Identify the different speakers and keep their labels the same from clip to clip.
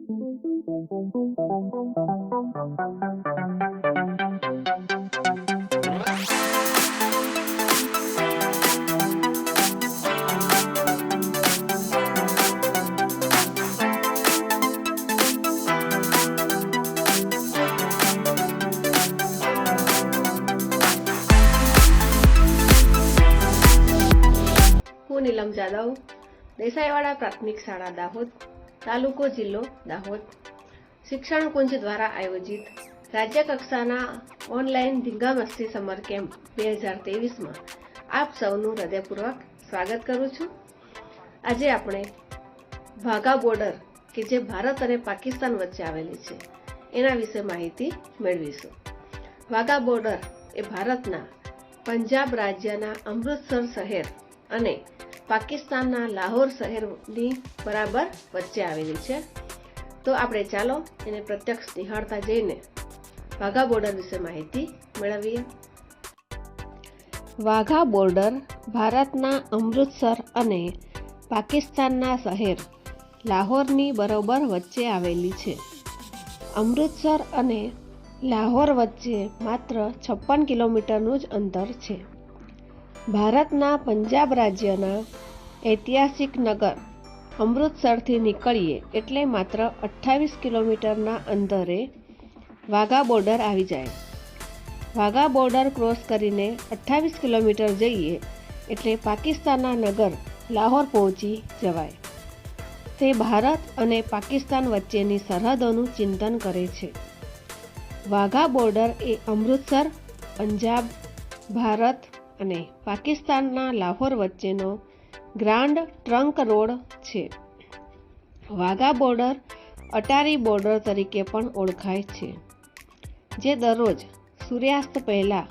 Speaker 1: હું નીલમ જાદવ દેસાઈવાડા પ્રાથમિક શાળા દાહોદ તાલુકો જિલ્લો દાહોદ. શિક્ષણ કુંજ દ્વારા આયોજિત રાજ્ય કક્ષાના ઓનલાઈન ધીંગામસ્તી સમર કેમ્પ બે હજાર તેવીસમાં આપ સૌનું હૃદયપૂર્વક સ્વાગત કરું છું. આજે આપણે વાઘા બોર્ડર કે જે ભારત અને પાકિસ્તાન વચ્ચે આવેલી છે, એના વિશે માહિતી મેળવીશું. વાઘા બોર્ડર એ ભારતના પંજાબ રાજ્યના અમૃતસર શહેર અને પાકિસ્તાનના લાહોર શહેરની બરાબર વચ્ચે આવેલી છે. તો આપણે ચાલો એને પ્રત્યક્ષ નિહાળતા જઈને વાઘા બોર્ડર વિશે માહિતી મેળવીએ. વાઘા બોર્ડર ભારતના અમૃતસર અને પાકિસ્તાનના શહેર લાહોરની બરોબર વચ્ચે આવેલી છે. અમૃતસર અને લાહોર વચ્ચે માત્ર છપ્પન કિલોમીટરનું જ અંતર છે. ભારતના પંજાબ રાજ્યના ઐતિહાસિક નગર અમૃતસરથી નીકળીએ એટલે માત્ર અઠ્ઠાવીસ કિલોમીટરના અંતરે વાઘા બોર્ડર આવી જાય. વાઘા બોર્ડર ક્રોસ કરીને અઠ્ઠાવીસ કિલોમીટર જઈએ એટલે પાકિસ્તાનના નગર લાહોર પહોંચી જવાય. તે ભારત અને પાકિસ્તાન વચ્ચેની સરહદોનું ચિંતન કરે છે. વાઘા બોર્ડર એ અમૃતસર, પંજાબ, ભારત અને પાકિસ્તાનના લાહોર વચ્ચેનો ગ્રાન્ડ ટ્રંક રોડ છે. વાઘા બોર્ડર અટારી બોર્ડર તરીકે પણ ઓળખાય છે, જે દરરોજ સૂર્યાસ્ત પહેલાં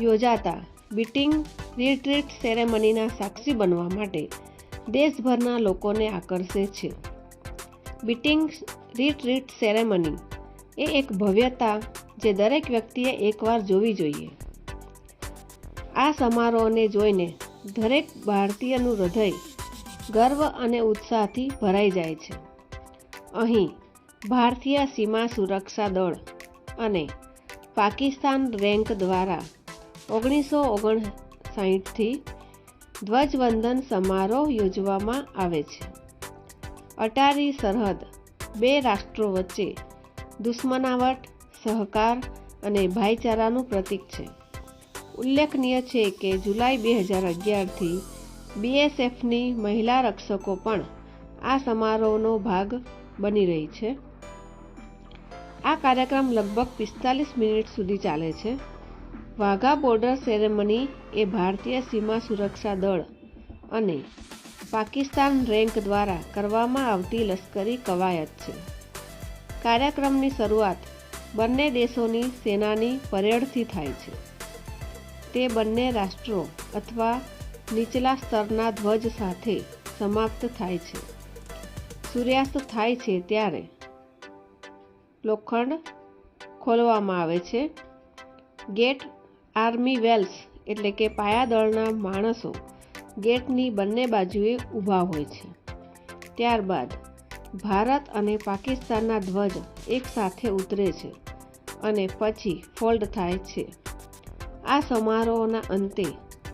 Speaker 1: યોજાતા બીટિંગ રિટ્રીટ સેરેમનીના સાક્ષી બનવા માટે દેશભરના લોકોને આકર્ષે છે. બીટિંગ રિટ્રીટ સેરેમની એ એક ભવ્યતા જે દરેક વ્યક્તિએ એકવાર જોવી જોઈએ. આ સમારોહને જોઈને દરેક ભારતીયનું હૃદય ગર્વ અને ઉત્સાહથી ભરાઈ જાય છે. અહીં ભારતીય સીમા સુરક્ષા દળ અને પાકિસ્તાન રેન્ક દ્વારા ઓગણીસો ઓગણસાઠથી ધ્વજવંદન સમારોહ યોજવામાં આવે છે. અટારી સરહદ બે રાષ્ટ્રો વચ્ચે દુશ્મનાવટ, સહકાર અને ભાઈચારાનું પ્રતીક છે. ઉલ્લેખનીય છે કે જુલાઈ બે હજાર અગિયારથી બીએસએફની મહિલા રક્ષકો પણ આ સમારોહનો ભાગ બની રહી છે. આ કાર્યક્રમ લગભગ પિસ્તાલીસ મિનિટ સુધી ચાલે છે. વાઘા બોર્ડર સેરેમની એ ભારતીય સીમા સુરક્ષા દળ અને પાકિસ્તાન રેન્ક દ્વારા કરવામાં આવતી લશ્કરી કવાયત છે. કાર્યક્રમની શરૂઆત બંને દેશોની સેનાની પરેડથી થાય છે. તે બંને રાષ્ટ્રો અથવા નીચલા સ્તરના ધ્વજ સાથે સમાપ્ત થાય છે. સૂર્યાસ્ત થાય છે ત્યારે લોખંડ ખોલવામાં આવે છે. ગેટ આર્મી વેલ્સ એટલે કે પાયાદળના માણસો ગેટની બંને બાજુએ ઊભા હોય છે. ત્યારબાદ ભારત અને પાકિસ્તાનના ધ્વજ એકસાથે ઉતરે છે અને પછી ફોલ્ડ થાય છે. આ સમારોહના અંતે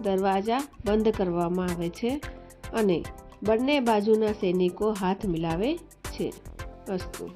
Speaker 1: દરવાજા બંધ કરવામાં આવે છે અને બંને બાજુના સૈનિકો હાથ મિલાવે છે. અસ્તુ.